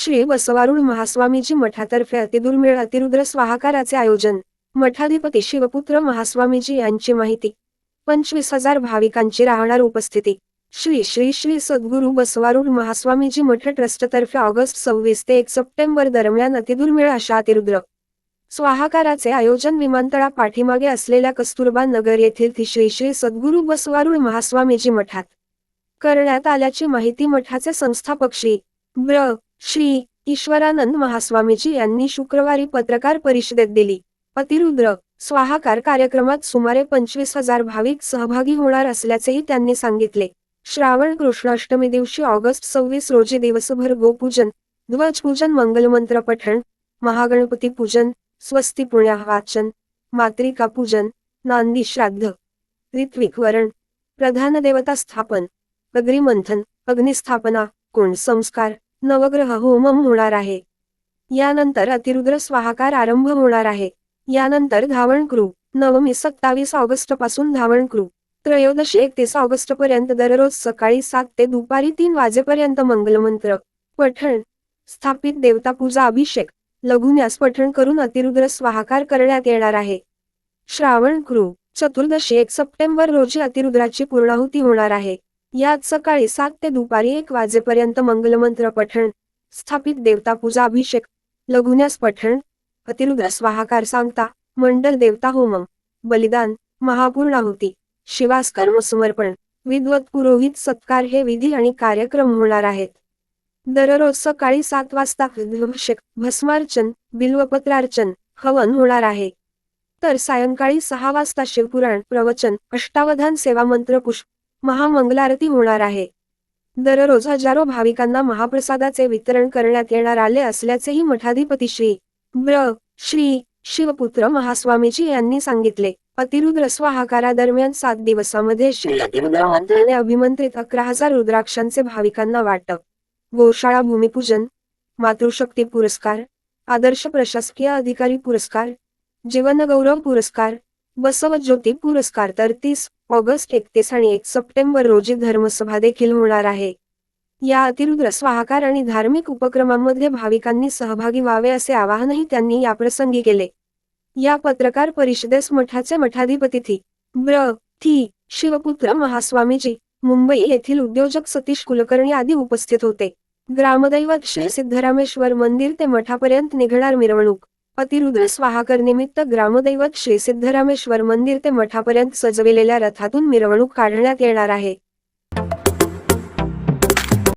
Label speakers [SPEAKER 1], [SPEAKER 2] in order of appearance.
[SPEAKER 1] श्री बसवारुढ महास्वामीजी मठातर्फे अतिदुर्मिळ अतिरुद्र स्वाहाकाराचे आयोजन. मठाधिपती शिवपुत्र महास्वामीजी यांची माहिती. पंचवीस हजार भाविकांची राहणार उपस्थिती. श्री श्री श्री सद्गुरू बसवारुढ महास्वामीजी मठ ट्रस्टतर्फे ऑगस्ट सव्वीस ते एक सप्टेंबर दरम्यान अतिदुर्मिळ अशा अतिरुद्र. स्वाहाकाराचे आयोजन विमानतळा पाठीमागे असलेल्या कस्तुरबा नगर येथील ती श्री श्री सद्गुरू बसवारुळ महास्वामीजी मठात. करण्यात आल्याची माहिती मठाचे संस्थापक श्री ब्र. श्री ईश्वरानंद महास्वामीजी यांनी शुक्रवारी पत्रकार परिषदेत दिली. अतिरुद्र स्वाहाकार कार्यक्रमात सुमारे पंचवीस हजार भाविक सहभागी होणार असल्याचेही त्यांनी सांगितले. श्रावण कृष्णाष्टमी दिवशी ऑगस्ट सव्वीस रोजी दिवसभर गोपूजन ध्वजपूजन मंगलमंत्र पठण महागणपती पूजन स्वस्ती पुण्या वाचन मातृका पूजन नांदी श्राद्ध ऋत्विक वरण प्रधान देवता स्थापन अग्निमंथन अग्निस्थापना कोण संस्कार नवग्रह होमम होणार आहे. यानंतर अतिरुद्र स्वाहाकार आरंभ होणार आहे. यानंतर धावण क्रू. नवमी सत्तावीस ऑगस्टपासून धावण क्रू. त्रयोदशी एकतीस ऑगस्ट पर्यंत दररोज सकाळी सात ते दुपारी तीन वाजेपर्यंत मंगलमंत्र पठण स्थापित देवता पूजा अभिषेक लघुन्यास पठण करून अतिरुद्र स्वाहाकार करण्यात येणार आहे. श्रावण क्रू. चतुर्दशी एक सप्टेंबर रोजी अतिरुद्राची पूर्णाहुती होणार आहे. यात सकाळी सात ते दुपारी एक वाजेपर्यंत मंगलमंत्र पठण स्थापित देवता पूजा अभिषेक लघुन्यास पठण अतिरुद्रास स्वाहाकार सांगता मंडल देवता होमम बलिदान महापूर्णाहुती शिवास कर्मसमर्पण विद्वत पुरोहित सत्कार हे विधी आणि कार्यक्रम होणार आहेत. दररोज सकाळी सात वाजता विद्वभिषेक भस्मार्चन बिल्वपत्रार्चन हवन होणार आहे. तर सायंकाळी सहा वाजता शिवपुराण प्रवचन अष्टावधान सेवा मंत्र पुष्प महामंगलारती होणार आहे. दररोज हजारो भाविकांना महाप्रसादाचे वितरण करण्यात येणार आले असल्याचेही मठाधिपती श्री. ब्र श्री. शिवपुत्र महास्वामीजी यांनी सांगितले. अतिरुद्र स्वाहाकारादरम्यान सात दिवसामध्ये श्री. अतिरुद्र अभिमंत्रित अकरा हजार रुद्राक्षांचे भाविकांना वाटप. गोशाळा भूमिपूजन मातृशक्ती पुरस्कार आदर्श प्रशासकीय अधिकारी पुरस्कार जीवनगौरव पुरस्कार बसवज्योती पुरस्कार तर तीस ऑगस्ट एकतीस आणि एक सप्टेंबर रोजी धर्मसभा देखील होणार आहे. या अतिरुद्र स्वाहाकार आणि धार्मिक उपक्रमांमध्ये भाविकांनी सहभागी व्हावे असे आवाहनही त्यांनी याप्रसंगी केले. या पत्रकार परिषदेस मठाचे मठाधिपती थी. ब्र थी. शिवपुत्र महास्वामीजी मुंबई येथील उद्योजक सतीश कुलकर्णी आदी उपस्थित होते. ग्रामदैवत श्री सिद्धरामेश्वर मंदिर ते मठापर्यंत निघणार मिरवणूक अतिरुद्र स्वाहाकर निमित्त ग्रामदैवत श्री सिद्धरामेश्वर मंदिर ते मठापर्यंत सजविलेल्या रथातून मिरवणूक काढण्यात येणार आहे.